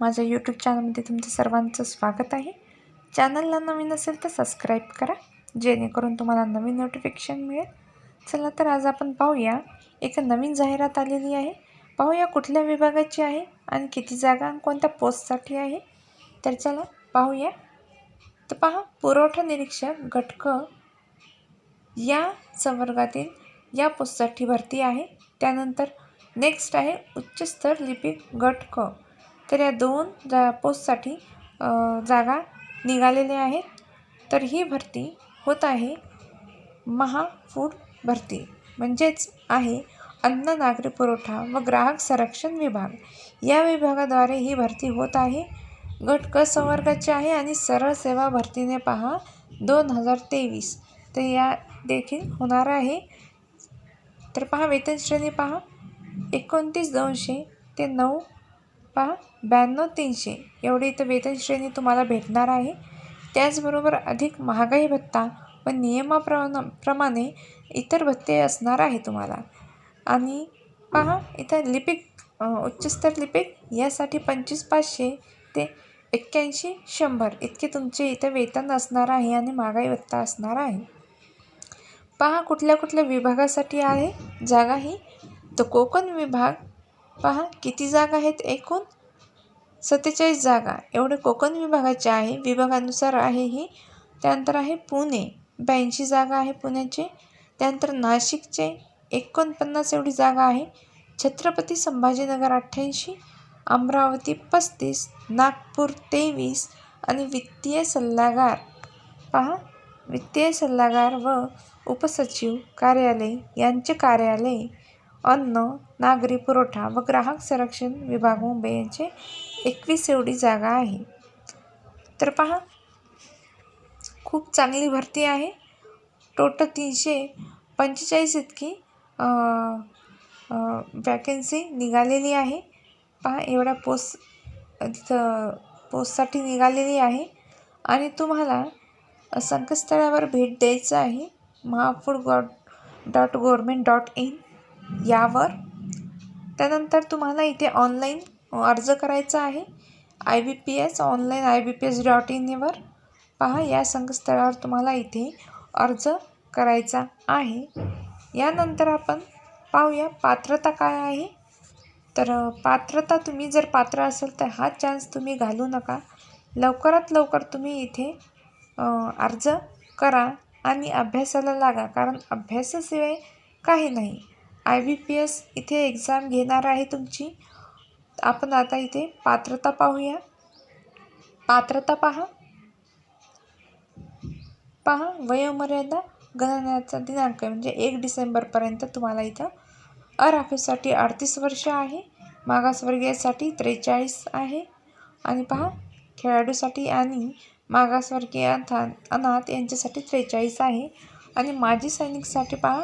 माझ्या यूट्यूब चॅनलमध्ये तुमचं सर्वांचं स्वागत आहे. चॅनलला नवीन असेल तर सबस्क्राईब करा जेणेकरून तुम्हाला नवीन नोटिफिकेशन मिळेल. चला तर आज आपण पाहूया एक नवीन जाहिरात आलेली आहे. पाहूया कुठल्या विभागाची आहे आणि किती जागा आणि कोणत्या पोस्टसाठी आहे. तर चला पाहूया. तर पहा पुरवठा निरीक्षक घटक या संवर्गातील या पोस्टसाठी भरती आहे. त्यानंतर नेक्स्ट आहे उच्चस्तर लिपिक गट क तर या दोन जा पोस्टसाठी जागा निघालेल्या आहेत. तर ही भरती होत आहे. महाफूड भरती म्हणजेच आहे अन्न नागरी पुरवठा व ग्राहक संरक्षण विभाग. या विभागाद्वारे ही भरती होत आहे. गट क संवर्गाची आहे आणि सरळ सेवा भरतीने पहा दोन हजार तेवीस. तर या देखील होणार आहे. तर पहा वेतन श्रेणी पहा एकोणतीस दोनशे ते नऊ पहा ब्याण्णव तीनशे. एवढी इथं वेतन श्रेणी तुम्हाला भेटणार आहे. त्याचबरोबर अधिक महागाई भत्ता व नियमाप्रमा प्रमाणे इतर भत्ते असणार आहे तुम्हाला. आणि पहा इथं लिपिक उच्चस्तर लिपिक यासाठी पंचवीस पाचशे ते एक्क्याऐंशी शंभर इतके तुमचे इथं वेतन असणार आहे आणि महागाई भत्ता असणार आहे. पहा कुठल्या कुठल्या विभागासाठी आहे? जागा ही तर कोकण विभाग पहा किती जागा आहेत एकूण? सत्तेचाळीस जागा. एवढे कोकण विभागाचे आहे. विभागानुसार आहे ही. त्यानंतर आहे पुणे. ब्याऐंशी जागा आहे पुण्याचे. त्यानंतर नाशिकचे एकोणपन्नास एवढी जागा आहे. छत्रपती संभाजीनगर अठ्ठ्याऐंशी अमरावती पस्तीस नागपूर तेवीस आणि वित्तीय सल्लागार. पहा वित्तीय सल्लागार व उपसचिव कार्यालय यांचे कार्यालय अन्न नागरी पुरवठा व ग्राहक संरक्षण विभाग मुंबई यांचे एकवीस एवढी जागा आहे. तर पहा खूप चांगली भरती आहे. टोटल तीनशे पंचेचाळीस इतकी वॅकन्सी निघालेली आहे. पहा एवढ्या पोस्ट तिथं पोस्टसाठी निघालेली आहे. आणि तुम्हाला संकेतस्थळावर भेट द्यायचं आहे. Mahafood gov dot government dot in यावर. त्यानंतर तुम्हाला इथे ऑनलाईन अर्ज करायचा आहे. I B P S online I B P S dot इनवर पहा. या संकेतस्थळावर तुम्हाला इथे अर्ज करायचा आहे. यानंतर आपण पाहूया पात्रता काय आहे. तर पात्रता तुम्ही जर पात्र असेल तर हा चान्स तुम्ही घालू नका. लवकरात लवकर तुम्ही इथे अर्ज करा आणि अभ्यासाला लागा. कारण अभ्यासाशिवाय काही नाही. आय बी पी एस इथे एक्झाम घेणार आहे तुमची. आपण आता इथे पात्रता पाहूया. पात्रता पहा. पहा वयोमर्यादा गणनाचा दिनांक म्हणजे एक डिसेंबरपर्यंत तुम्हाला इथं अराखीवसाठी अडतीस वर्ष आहे. मागासवर्गीयसाठी त्रेचाळीस आहे. आणि पहा खेळाडूसाठी आणि मागासवर्गीय अनाथ अनाथ यांच्यासाठी त्रेचाळीस आहे. आणि माजी सैनिकसाठी पहा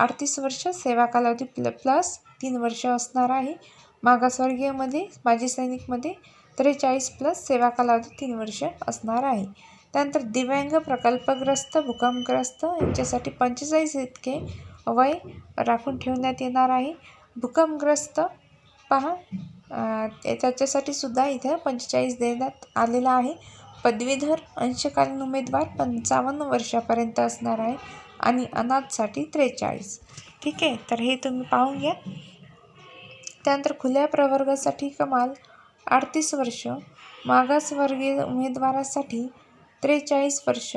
अडतीस वर्ष सेवा कालावधी प्ल प्लस तीन वर्ष असणार आहे. मागासवर्गीयमध्ये माजी सैनिकमध्ये त्रेचाळीस प्लस सेवा कालावधी तीन वर्ष असणार आहे. त्यानंतर दिव्यांग प्रकल्पग्रस्त भूकंपग्रस्त यांच्यासाठी पंचेचाळीस इतके वय राखून ठेवण्यात येणार आहे. भूकंपग्रस्त पहा त्याच्यासाठी सुद्धा इथं पंचेचाळीस देण्यात आलेला आहे. पदवीधर अंशकालीन उमेदवार पंचावन्न वर्षापर्यंत असणार आहे. आणि अनाथसाठी त्रेचाळीस. ठीक आहे तर हे तुम्ही पाहून घ्या. त्यानंतर खुल्या प्रवर्गासाठी कमाल अडतीस वर्ष मागासवर्गीय उमेदवारासाठी त्रेचाळीस वर्ष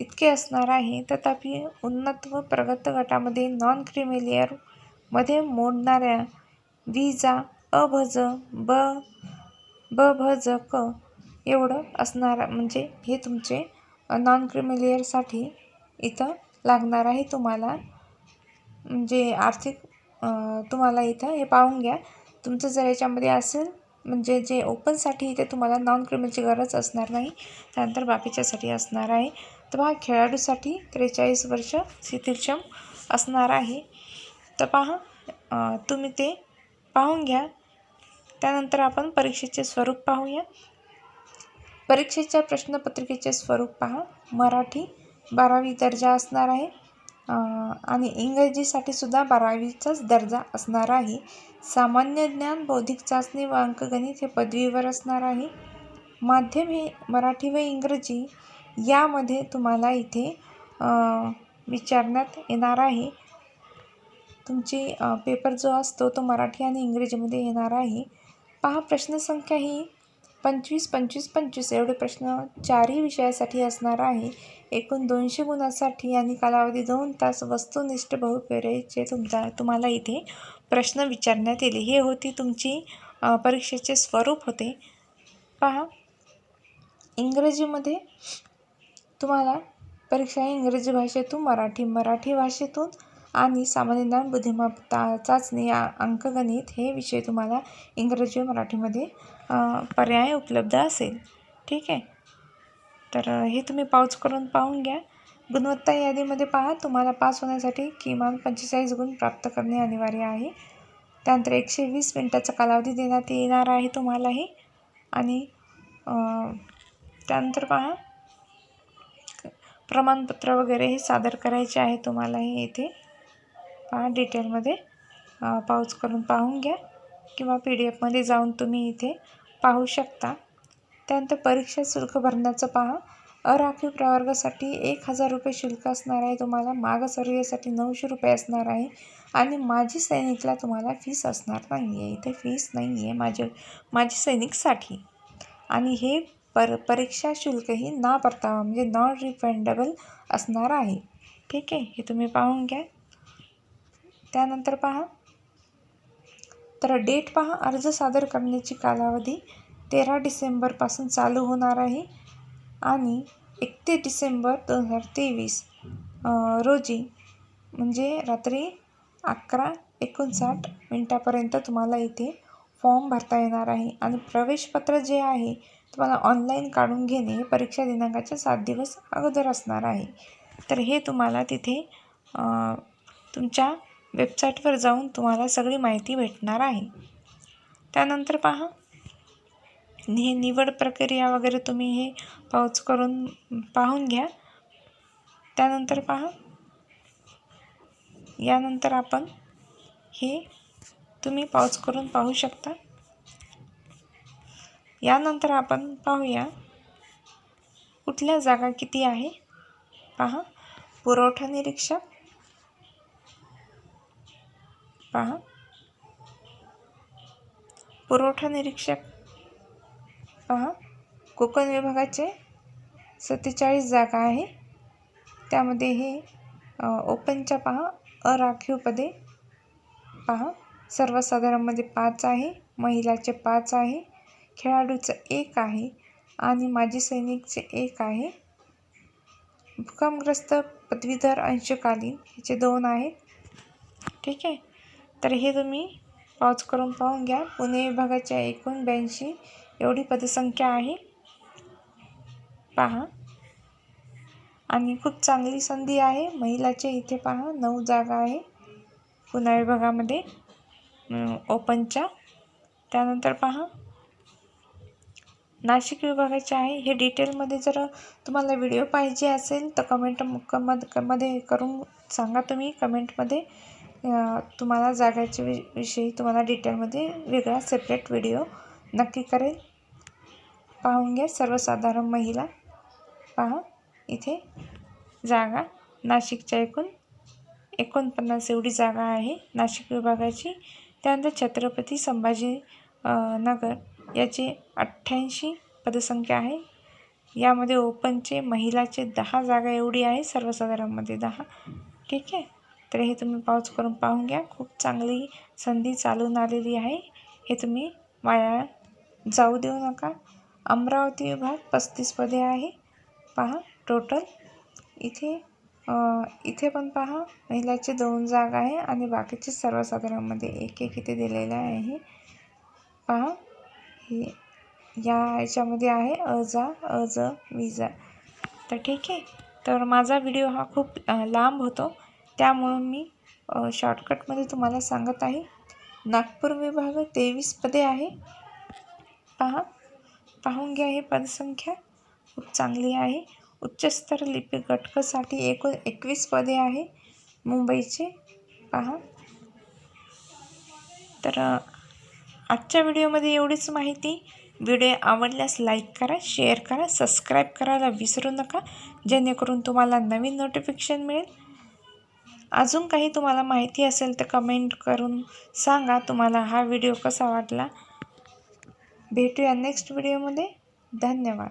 इतके असणार आहे. तथापि उन्नत व प्रगत गटामध्ये नॉन क्रिमिलियरमध्ये मोडणाऱ्या विजा अभज ब ब भ ज क एवढं असणार म्हणजे हे तुमचे नॉन क्रिमिलियरसाठी इथं लागणार आहे तुम्हाला. म्हणजे आर्थिक तुम्हाला इथं हे पाहून घ्या. तुमचं जर याच्यामध्ये असेल म्हणजे जे ओपनसाठी इथे तुम्हाला नॉन क्रिमिनलची गरज असणार नाही त्यानंतर बाकीच्यासाठी असणार आहे. तर पहा खेळाडूसाठी त्रेचाळीस वर्ष शिथिलक्षम असणार आहे. तर पहा तुम्ही ते पाहून घ्या. त्यानंतर आपण परीक्षेचे स्वरूप पाहूया. परीक्षेच्या प्रश्नपत्रिकेचे स्वरूप पहा. मराठी बारावी दर्जा असणार आहे. आणि इंग्रजीसाठी सुद्धा बारावीचाच दर्जा असणार आहे. सामान्य ज्ञान बौद्धिक चाचणी व अंकगणित हे पदवीवर असणार आहे. माध्यम हे मराठी व इंग्रजी यामध्ये तुम्हाला इथे विचारण्यात येणार आहे. तुमची पेपर जो असतो तो मराठी आणि इंग्रजीमध्ये येणार आहे. पहा प्रश्नसंख्या ही पंचवीस पंचवीस पंचवीस एवढे प्रश्न चारही विषयासाठी असणार आहे. एकूण दोनशे गुणासाठी आणि कालावधी दोन तास वस्तुनिष्ठ बहुपेरेचे तुमचा तुम्हाला इथे प्रश्न विचारण्यात येईल हे होती तुमची परीक्षेचे स्वरूप होते. पहा. इंग्रजीमध्ये तुम्हाला परीक्षा इंग्रजी भाषेतून मराठी मराठी भाषेतून आणि सामान्य ज्ञान बुद्धिमत्ता चाचणी अंकगणित हे विषय तुम्हाला इंग्रजी व मराठीमध्ये पर्याय उपलब्ध असेल. ठीक आहे? तर हे तुम्ही पाऊच करून पाहून घ्या. गुणवत्ता यादीमध्ये पहा तुम्हाला पास होण्यासाठी किमान पंचेचाळीस गुण प्राप्त करणे अनिवार्य आहे. त्यानंतर एकशे वीस मिनटाचा कालावधी देण्यात येणार आहे तुम्हालाही. आणि त्यानंतर पहा प्रमाणपत्र वगैरे हे सादर करायचे आहे तुम्हालाही येथे. पहा डिटेलमध्ये पाऊच करून पाहून घ्या किंवा पी डी एफमध्ये जाऊन तुम्ही इथे पाहू शकता. त्यानंतर परीक्षा शुल्क भरण्याचं पहा. अराखीव प्रवर्गासाठी एक हजार रुपये शुल्क असणार आहे. तुम्हाला मागासवर्गीयसाठी नऊशे रुपये असणार आहे. आणि माजी सैनिकला तुम्हाला फीस असणार नाही आहे इथे फीस नाही आहे माझे माजी सैनिकसाठी. आणि हे पर परीक्षा शुल्कही ना परतावा म्हणजे नॉन रिफंडेबल असणार आहे. ठीक आहे? हे तुम्ही पाहून घ्या. त्यानंतर पहा. तर डेट पहा अर्ज सादर करण्याची कालावधी तेरा डिसेंबरपासून चालू होणार आहे आणि एकतीस डिसेंबर दोन हजार तेवीस रोजी म्हणजे रात्री अकरा एकोणसाठ मिनटापर्यंत तुम्हाला इथे फॉर्म भरता येणार आहे आणि प्रवेशपत्र जे आहे तुम्हाला ऑनलाईन काढून घेणे परीक्षा दिनांकाच्या सात दिवस अगोदर असणार आहे. तर हे तुम्हाला तिथे तुमच्या वेबसाईटवर जाऊन तुम्हाला सगळी माहिती भेटणार आहे. त्यानंतर पहा. हे निवड प्रक्रिया वगैरे तुम्ही हे पाऊच करून पाहून घ्या. त्यानंतर पहा. यानंतर आपण हे तुम्ही पाऊच करून पाहू शकता. यानंतर आपण पाहूया कुठल्या जागा किती आहे. पहा. पुरवठा निरीक्षक पहा. पुरवठा निरीक्षक. पहा. कोकण विभागाचे सत्तेचाळीस जागा आहे. त्यामध्ये हे ओपनच्या पहा. अराखीव पदे. पहा. सर्वसाधारणमध्ये पाच आहे. महिलाचे पाच आहे. खेळाडूचं एक आहे. आणि माजी सैनिकचे एक आहे. भूकंपग्रस्त पदवीधर अंशकालीन ह्याचे दोन आहेत. ठीक आहे? तर हे तुम्ही पॉज करून पाहून घ्या. पुणे विभागाच्या एकूण ब्याऐंशी एवढी पदसंख्या आहे. पहा. आणि खूप चांगली संधी आहे. महिलाचे इथे पहा नऊ जागा आहे. पुणे विभागामध्ये ओपनच्या त्यानंतर पहा. नाशिक विभागाचे आहे. हे डिटेलमध्ये जर तुम्हाला व्हिडिओ पाहिजे असेल तर कमेंटमध्ये करून सांगा तुम्ही. कमेंटमध्ये तुम्हाला जागाच्या वि विषयी तुम्हाला डिटेलमध्ये वेगळा सेपरेट व्हिडिओ नक्की करेल. पाहून घ्या सर्वसाधारण महिला. पहा इथे जागा नाशिकच्या एकूण एकोणपन्नास एवढी जागा आहे नाशिक विभागाची. त्यानंतर छत्रपती संभाजी नगर याची अठ्ठ्याऐंशी पदसंख्या आहे. यामध्ये ओपनचे महिलाचे दहा जागा एवढी आहे सर्वसाधारणमध्ये दहा. ठीक आहे? तर हे तुम्ही पाऊच करून पाहून घ्या. खूप चांगली संधी चालून आलेली आहे. हे तुम्ही वाया जाऊ देऊ नका. अमरावती विभाग पस्तीस पदे आहे. पहा टोटल इथे इथे पण पहा महिलाचे दोन जागा आहे आणि बाकीचे सर्वसाधारणमध्ये एक एक इथे दिलेलं आहे. पहा हे या याच्यामध्ये आहे अजा अज विजा तर ठीक आहे. तर माझा व्हिडिओ हा खूप लांब होतो. त्यामुळं मी शॉर्टकटमध्ये तुम्हाला सांगत आहे. नागपूर विभाग तेवीस पदे आहे. पहा पाहून घ्या हे पदसंख्या. खूप चांगली आहे. उच्चस्तर लिपी घटकासाठी एकूण एकवीस पदे आहे मुंबईचे. पहा. तर आजच्या व्हिडिओमध्ये एवढीच माहिती. व्हिडिओ आवडल्यास लाईक करा शेअर करा सबस्क्राईब करायला विसरू नका. जेणेकरून तुम्हाला नवीन नोटिफिकेशन मिळेल. अजून काही तुम्हाला माहिती असेल तर कमेंट करून सांगा. तुम्हाला हा व्हिडिओ कसा वाटला? भेटूया नेक्स्ट व्हिडिओमध्ये धन्यवाद.